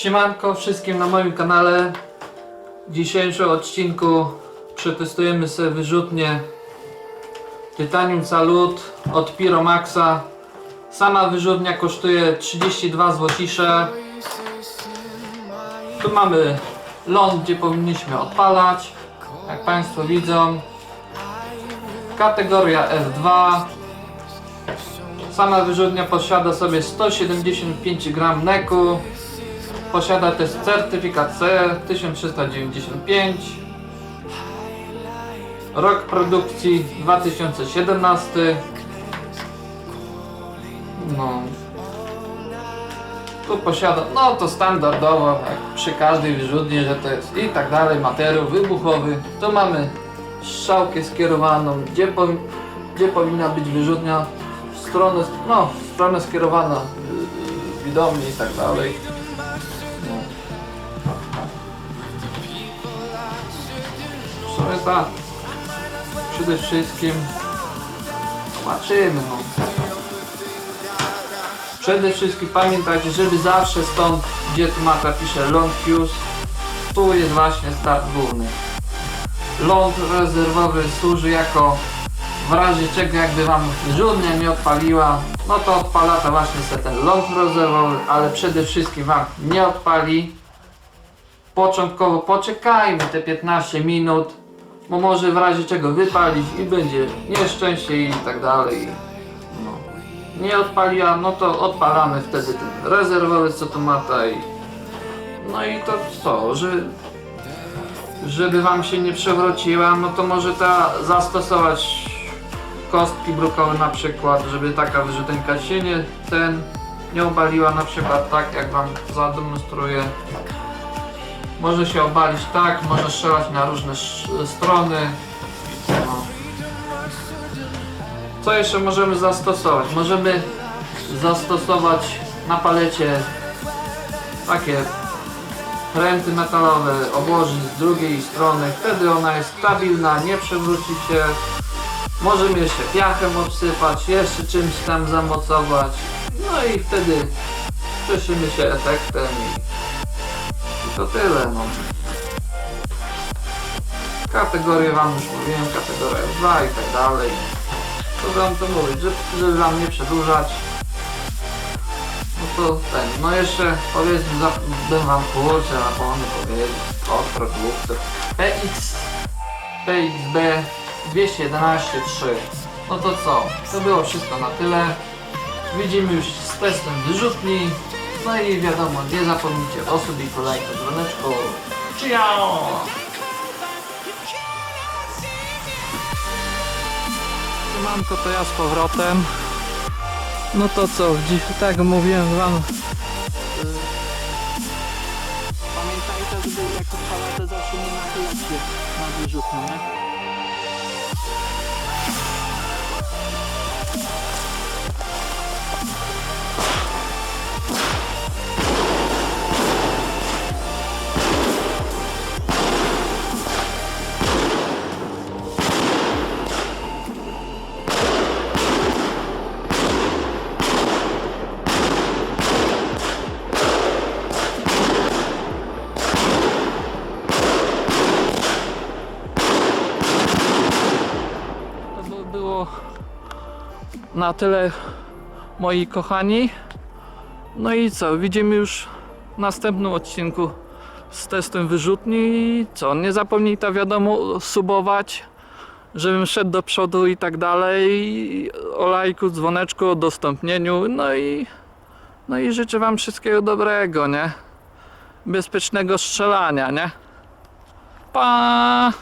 Siemanko wszystkim na moim kanale. W dzisiejszym odcinku przetestujemy sobie wyrzutnię Titanium Salut od Piromaxa. Sama wyrzutnia kosztuje 32 złocisze. Tu mamy ląd, gdzie powinniśmy odpalać. Jak Państwo widzą. Kategoria F2. Sama wyrzutnia posiada sobie 175 gram neku. Posiada też certyfikat CE 1395. Rok produkcji 2017. No. Tu posiada, no to standardowo, jak przy każdej wyrzutni, że to jest i tak dalej, materiał wybuchowy. Tu mamy strzałkę skierowaną, gdzie, gdzie powinna być wyrzutnia, w stronę, no, w stronę skierowana, y, y, widomie i tak dalej. Przede wszystkim zobaczymy, no. Przede wszystkim pamiętajcie, żeby zawsze stąd, gdzie tu mapa pisze ląd fuse, tu jest właśnie start główny. Ląd rezerwowy służy jako w razie czego jakby wam żudnia nie odpaliła, no to odpala to właśnie ten ląd rezerwowy, ale przede wszystkim wam nie odpali. Początkowo poczekajmy te 15 minut, bo może w razie czego wypalić i będzie nieszczęście i tak dalej. No nie odpaliła, no to odpalamy wtedy ten rezerwowy co tu ma i no i to co, że żeby wam się nie przewróciła, no to może ta zastosować kostki brukowe na przykład, żeby taka wyrzutenka się nie ten nie obaliła na przykład tak jak wam zademonstruję. Może się obalić tak, może strzelać na różne strony. No. Co jeszcze możemy zastosować? Możemy zastosować na palecie takie pręty metalowe, obłożyć z drugiej strony, wtedy ona jest stabilna, nie przewróci się. Możemy jeszcze piachem obsypać, jeszcze czymś tam zamocować. No i wtedy cieszymy się efektem to tyle. No. Kategorie wam już mówiłem, kategoria 2 i tak dalej co wam to mówić, żeby, żeby wam nie przedłużać. No to ten, no jeszcze powiedzmy, bym wam kurczę zapomniał powiedzieć o produktach. PX, PXB 211.3 No to co, to było wszystko na tyle. Widzimy już z testem wyrzutni. No i wiadomo, nie zapomnijcie o subiku, lajku, dzwoneczku. Ciao! Siemanko, to ja z powrotem. No to co, dziś tak mówiłem wam. y, Pamiętajcie, żeby jak odpalacie zawsze nie nachylać się na wyrzutnię, nie? Na tyle moi kochani. No i co, widzimy już w następnym odcinku z testem wyrzutni i co, nie zapomnij ta wiadomo subować, żebym szedł do przodu i tak dalej, o lajku, dzwoneczku, o udostępnieniu, no i no i życzę wam wszystkiego dobrego, nie? Bezpiecznego strzelania, nie? Pa!